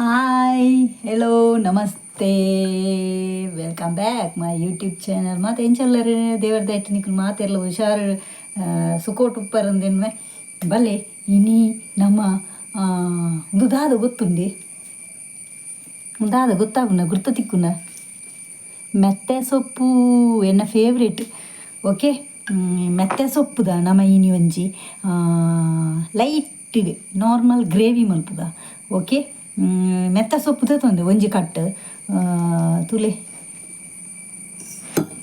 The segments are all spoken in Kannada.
ಹಾಯ್ ಹೆಲೋ ನಮಸ್ತೆ. Welcome back my YouTube channel ಮತ್ತು ಎಂಚಲ್ಲರು ದೇವರ ದಯಟ್ಟು ನಿಕ್ಲು ಮಾತೆಲ್ಲ ಹುಷಾರು ಸುಕೋಟ್ ಉಪ್ಪರಂದೆನ್ವೆ. ಬಲೆ ಇನಿ, ನಮ್ಮ ದಾದ ಗೊತ್ತುಂಡಿ? ದಾದ ಗೊತ್ತಾಗುನ ಗುರ್ತ ತಿಕ್ಕುನ ಮೆತ್ತೆ ಸೊಪ್ಪು, ಎನ್ನ ಫೇವ್ರೇಟ್ ಓಕೆ ಮೆತ್ತೆ ಸೊಪ್ಪುದ, ನಮ್ಮ ಇನಿ ಒಂಜಿ ಲೈಟ್ ನಾರ್ಮಲ್ ಗ್ರೇವಿ ಮಲ್ಪುದ. ಓಕೆ ಮೆತ್ತ ಸೊಪ್ಪು ತೊಂದೆ ಒಂಜಿ ಕಟ್ ಆ, ತುಲೆ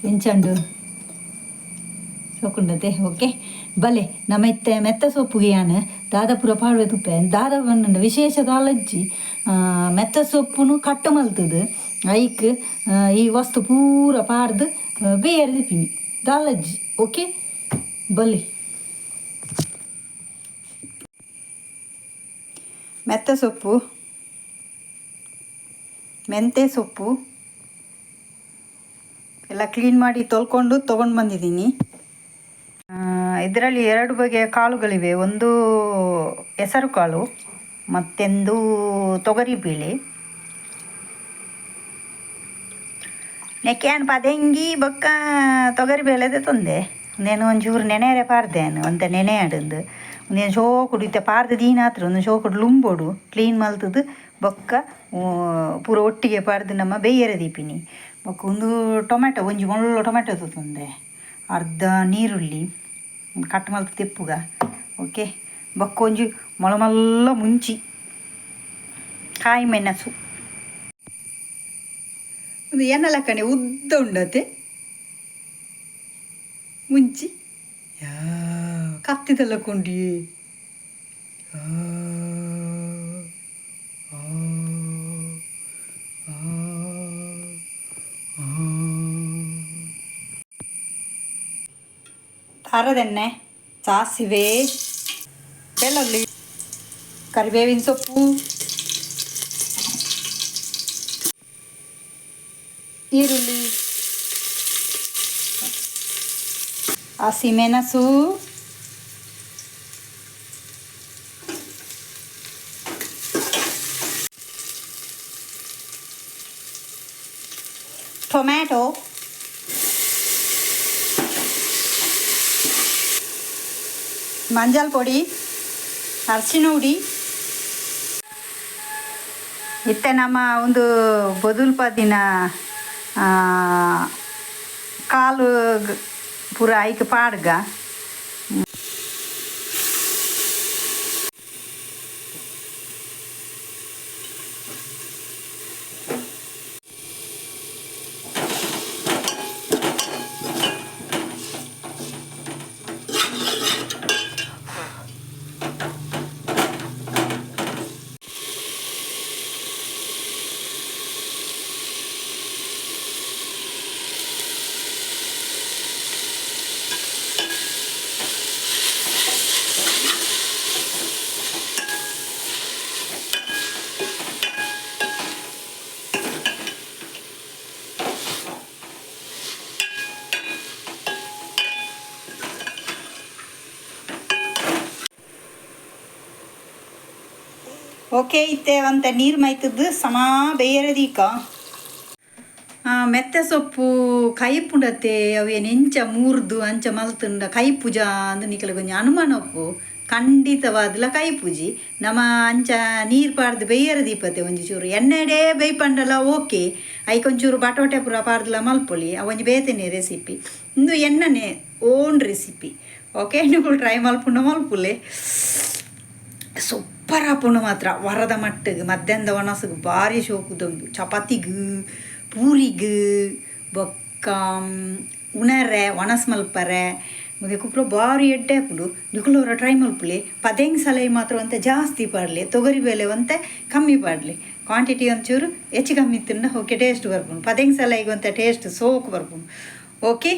ಎಂಚಂಡು ಸೊಕ್ಕುಂಡತೆ ಓಕೆ ಬಲೆ ನಮ್ಮ ಇತ್ತೆ ಮೆತ್ತ ಸೊಪ್ಪುಗೆ ಯಾನು ದಾದಾಪುರ ಪಾಡುವೆ ತುಪ್ಪೆ. ದಾದ ವಿಶೇಷ ಕಾಲಜ್ಜಿ ಮೆತ್ತ ಸೊಪ್ಪುನು ಕಟ್ಟು ಮಲ್ತದು. ಐಕ್ ಈ ವಸ್ತು ಪೂರ ಪಾಡ್ದು ಬೇರೆ ಪಿನಿ ದಾಲಜ್ಜಿ ಓಕೆ ಬಲೆ. ಮೆತ್ತ ಸೊಪ್ಪು. ಮೆಂತ್ಯ ಸೊಪ್ಪು ಎಲ್ಲ ಕ್ಲೀನ್ ಮಾಡಿ ತೊಳ್ಕೊಂಡು ತೊಗೊಂಡು ಬಂದಿದ್ದೀನಿ. ಇದರಲ್ಲಿ ಎರಡು ಬಗೆಯ ಕಾಳುಗಳಿವೆ. ಒಂದು ಹೆಸರು ಕಾಳು, ಮತ್ತೊಂದು ತೊಗರಿ ಬೇಳೆ. ನೆಕ್ಯಾನ್ ಪದೆಂಗಿ ಬೊಕ್ಕ, ತೊಗರಿ ಬೇಳೆದೆ ತಂದೆ. ನೇನು ಒಂಚೂರು ನೆನೆಯರೆ ಪಾರ್ದೇನು ಅಂತ ನೆನೆ ಆಡಂದು. ಒಂದೇನು ಶೋಕುಡು ಇತ್ತೆ ಪಾರ್ದ ದೀನ ಹತ್ರ ಒಂದು ಶೋಕುಡು ಲುಂಬೋಡು ಕ್ಲೀನ್ ಮಲ್ತದು, ಬೊಕ್ಕ ಪೂರ ಒಟ್ಟಿಗೆ ಪಾರ್ದು ನಮ್ಮ ಬೇಯರೆ ದೀಪಿನಿ. ಬೊಕ್ಕ ಒಂದು ಟೊಮೆಟೊ ಒಂಜಿ ಮುಳ್ಳು ಟೊಮೆಟೊ ತಂದೆ ಅರ್ಧ ನೀರುಳ್ಳಿ, ಕಟ್ ಮಲ್ತ ತೆಪ್ಪುಗ, ಓಕೆ? ಬೊಕ್ಕ ಒಂಜಿ ಮೊಳಮಲ್ಲ ಮುಂಚಿ, ಕಾಯಿ ಮೆಣಸು. ಒಂದು ಎನ್ನ ಲೆಕ್ಕನೆ ಉದ್ದ ಉಂಡತೆ. ಮುಂಚಿ. ಯಾ ಕತ್ತಿದೆಲ್ಲ ಕೊಂಡಿ ಖಾರದೆಣ್ಣೆ ಸಾಸಿವೆ ಬೆಳ್ಳುಳ್ಳಿ ಕರಿಬೇವಿನ ಸೊಪ್ಪು ಈರುಳ್ಳಿ ಹಸಿಮೆಣಸು ಟೊಮ್ಯಾಟೊ. ಮಂಜಲ್ ಪೊಡಿ ಅರಶಿನ ಹುಡಿ. ಇತ್ತೆ ನಮ್ಮ ಒಂದು ಬದುಲ್ಪದಿನ ಕಾಲು ಪೂರ ಐಕ್ ಪಾಡ್ಗ. ಓಕೆ ಇತ್ತೆ ಅಂತ ನೀರು ಮೈತದ್ದು ಸಮ ಬೇಯರದೀಕ ಮೆತ್ತೆ ಸೊಪ್ಪು ಕೈ ಪುಂಡತೆ ಅವೇನು ಎಂಚ ಮೂರ್ದು, ಅಂಚ ಮಲ್ತುಂಡ ಕೈ ಪೂಜಾ ಅಂದು ನಿಕಲ ಕೊಂಚ ಅನುಮಾನಪ್ಪು ಖಂಡಿತವಾದಲ ಕೈ ಪೂಜಿ ನಮ್ಮ ಅಂಚ ನೀರು ಪಾಡ್ದು ಬೇಯರ ದೀಪತೆ, ಒಂಜಿ ಚೂರು ಎಣ್ಣೆಡೆ ಬೇಯ್ಪಂಡಲ, ಓಕೆ. ಐಕೊಂಚೂರು ಬಟೋಟೆ ಪೂರ ಪಾಡ್ದಲ ಮಲ್ಪೊಲಿ ಅವ ಬೇತೇನೆ ರೆಸಿಪಿ. ಇಂದು ಎಣ್ಣನೆ ಓನ್ ರೆಸಿಪಿ. ಓಕೆ ನೀವು ಟ್ರೈ ಮಲ್ಪುಂಡ ಮಲ್ಪುಲೆ. ಸೂಪರ್ ಆಪುಂಡು ಮಾತ್ರ. ವರದ ಮಟ್ಟಿಗೆ ಮಧ್ಯಾಹ್ನದ ಒಣಸಗೆ ಭಾರಿ ಶೋಕುದೊಂದು. ಚಪಾತಿಗೂ, ಪೂರಿಗೂ ಬೊಕ್ಕ ಉಣರೆ ಒಣಸ್ ಮಲ್ಪರೆ. ಮುಂದೆ ಕುಪ್ರ ಭಾರಿ ಎಡ್ಡೆ ಹಾಪುಡು ನಿಕುಲೋರ ಟ್ರೈ ಮಲ್ಪುಲೆ. ಪದೆಂಗ್ ಸಲಹೆ ಮಾತ್ರ ಅಂತ ಜಾಸ್ತಿ ಪಾಡಲಿ. ತೊಗರಿ ಬೇಳೆ ಅಂತ ಕಮ್ಮಿ ಪಾಡಲಿ. ಕ್ವಾಂಟಿಟಿ ಒಂಚೂರು ಹೆಚ್ಚು ಕಮ್ಮಿ ತಿಂದ ಓಕೆ ಟೇಸ್ಟ್ ಬರ್ಪುಂಡು ಪದೆಂಗ್ ಸಲಹೆಗೆ ಅಂತ ಟೇಸ್ಟ್ ಸೋಕು ಬರ್ಪುಂಡು ಓಕೆ?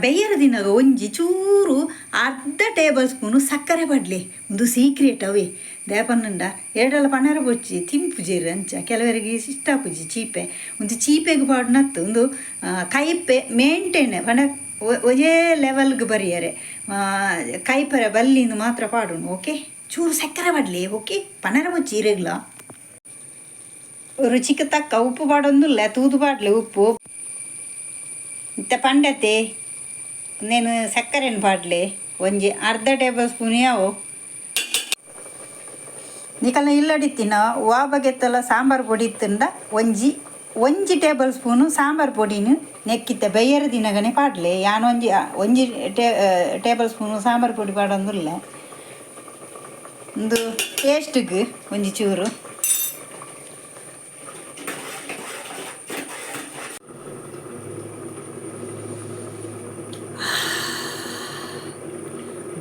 ಬೆಯ್ಯರ ದಿನದ ಒಂಜಿ ಚೂರು ಅರ್ಧ ಟೇಬಲ್ ಸ್ಪೂನು ಸಕ್ಕರೆ ಪಡ್ಲಿ ಒಂದು ಸೀಕ್ರೆಟ್ ಅವೇ. ದೇಪನ್ನಂಡ ಎರಡೆಲ್ಲ ಪಣರ ಬೊಚ್ಚಿ ತಿಂಪುಜೇರು ಅಂಚ, ಕೆಲವರಿಗೆ ಇಷ್ಟ ಪೂಜಿ ಚೀಪೆ. ಒಂದು ಚೀಪೆಗೆ ಪಾಡ್ನತ್ತು ಒಂದು ಕೈಪೆ ಮೇಂಟೈನ್ ಪಣ ಒ- ಒಜೇ ಲೆವೆಲ್ಗೆ ಬರೆಯರೆ. ಕೈಪರ ಬಲ್ಲಿಂದು ಮಾತ್ರ ಪಾಡೋಣ ಓಕೆ? ಚೂರು ಸಕ್ಕರೆ ಪಡ್ಲಿ ಓಕೆ? ಪಣರ ಬೊಚ್ಚಿ ಇರಗ್ಲ. ರುಚಿಗೆ ತಕ್ಕ ಉಪ್ಪು ಪಾಡೊಂದುಲ್ಲ ತೂದು ಪಾಡ್ಲಿ ಉಪ್ಪು. ಇತ್ತ ಪಂಡತೆ. నేను ಸಕ್ಕರೆನ ಬಾಟ್ಲಿ ಒಂಜಿ ಅರ್ಧ ಟೇಬಲ್ ಸ್ಪೂನ್ ಯಾವು? ನಿಕಲ್ನ ಇಲ್ಲಡಿತ್ತಿನ ವಾ ಬಗೆತ್ತಲ ಸಾಂಬಾರು ಪೊಡಿ ಇತ್ತಿಂದ? ಒಂಜಿ ಒಂಜಿ ಟೇಬಲ್ ಸ್ಪೂನು ಸಾಂಬಾರು ಪೊಡಿನು ನೆಕ್ಕಿತ್ತ. ಬೇಯರ ದಿನಗನೆ ಪಾಡ್ಲೆ? ಯಾನು ಒಂಜಿ ಒಂಜಿ ಟೇಬಲ್ ಸ್ಪೂನು ಸಾಂಬಾರು ಪೊಡಿ ಪಾಡೊಂದುಲ್ಲ? ಒಂದು ಟೇಸ್ಟಿಗೆ ಒಂಜಿ ಚೂರು.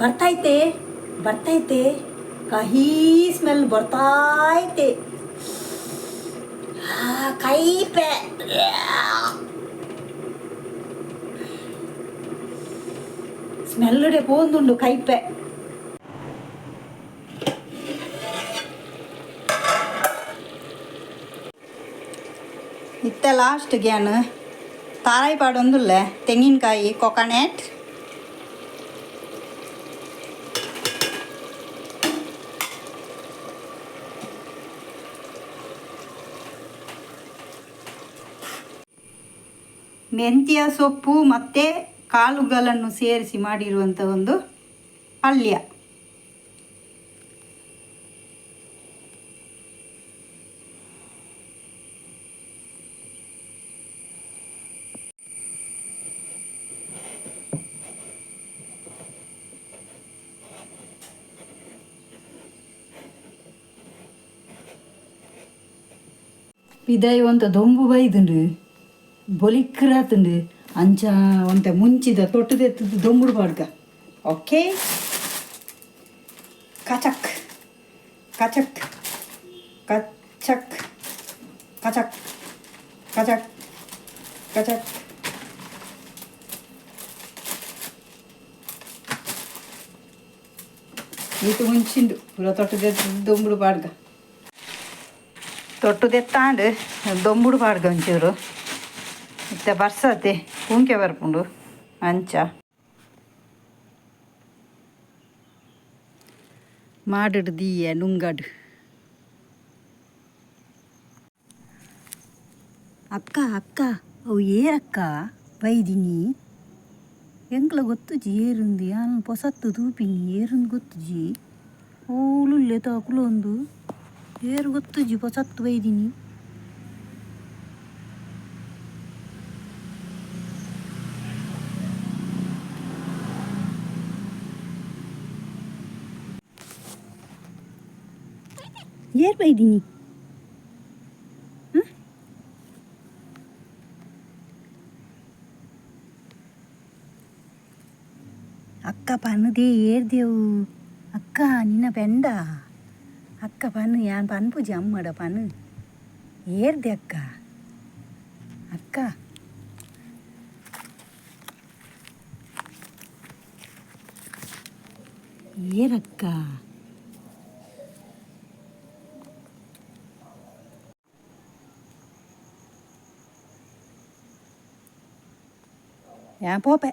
ಬರ್ತೈತೆ ಬರ್ತೈತೆ ಕಹಿ ಸ್ಮೆಲ್ ಬರ್ತೈತೆ ಆ, ಕೈಪೆ ಸ್ಮೆಲ್ಡೆ ಪೋಂದುಂಡು ಕೈಪೆ ಇತ್ತ ಲಾಸ್ಟ್ ಗ್ಯಾನ್ ತಾರಾಯಿ ಪಾಡೊಂದುಲ್ಲ ತೆಂಗಿನಕಾಯಿ ಮೆಂತ್ಯ ಸೊಪ್ಪು ಮತ್ತು ಕಾಳುಗಳನ್ನು ಸೇರಿಸಿ ಮಾಡಿರುವಂಥ ಒಂದು ಪಲ್ಯ. ಇದಾಯಿ ಒಂತ ದೊಂಬು ಬೊಲಿಕ್ರಾತುಂಡು ಅಂಚ ಒಂತ ಮುಂಚಿದ ತೊಟ್ಟದೆತ್ತದು ದೊಂಬುಡು ಪಾಡ್ಗ ಓಕೆ ಕಚಕ್ ಕಚಕ್ ಕಚಕ್ ಕಚಕ್ ಕಚಕ್ ಕಚಕ್ ಈತು ಮುಂಚಿಂಡು ಪೂರ ತೊಟ್ಟದೆತ್ತದು ದೊಂಬುಡು ಪಾಡ್ಗ ತೊಟ್ಟು ತೆತ್ತಾಂಡು ದೊಂಬುಡು ಪಾಡ್ಗ ಒಂಚೂರು ಇತ್ತ ಬರ್ಸತ್ತೆ ಕುಂಕೆ ಬರ್ಪುಂಡು ಅಂಚ ಮಾಡಿಡು ದೀಯ ನುಂಗಡು ಅಕ್ಕ ಅಕ್ಕ ಅವು ಏರಕ್ಕ ಬೈದಿನಿ ಎಂಕ್ಲ ಗೊತ್ತುಜಿ ಏರುಂದು ಯಾನ್ ಪೊಸತ್ತು ತೂಪಿನಿ ಏರುಂದು ಗೊತ್ತುಜಿ ಓಲುಲ್ಲೆ ತಾಕುಲೊಂದು ಏರು ಗೊತ್ತುಜಿ ಪೊಸತ್ತು ಬೈದಿನಿ байдені? అక్క పన్నుది ఏర్దేవు అక్క నిన్న పెండ అక్క పన్ను యాన్ పన్ను పూజ అమ్మడ పన్ను ఏర్ది అక్క అక్క ఏరక్క ഞാൻ പോപ്പേ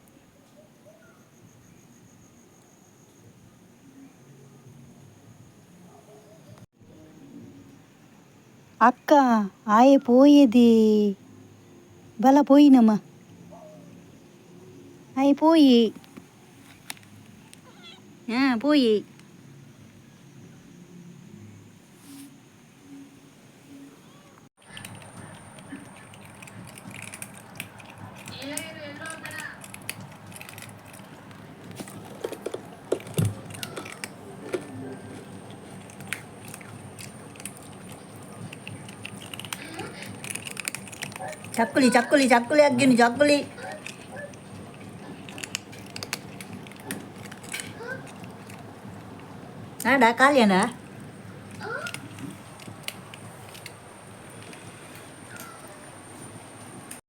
అక్క ఆయ పోయేది. బల పోయినమ్మా. పోయి. పోయి. ಪೋಯಿ ಹಾಂ ಪೋಯಿ ಚಕ್ಕುಲಿ ಚಕ್ಕುಲಿ ಚಕ್ಕುಲಿ ಅಗ್ಗಿನಿ ಚಕ್ಕುಲಿ ಆಡ ಕಾಲ್ಯನ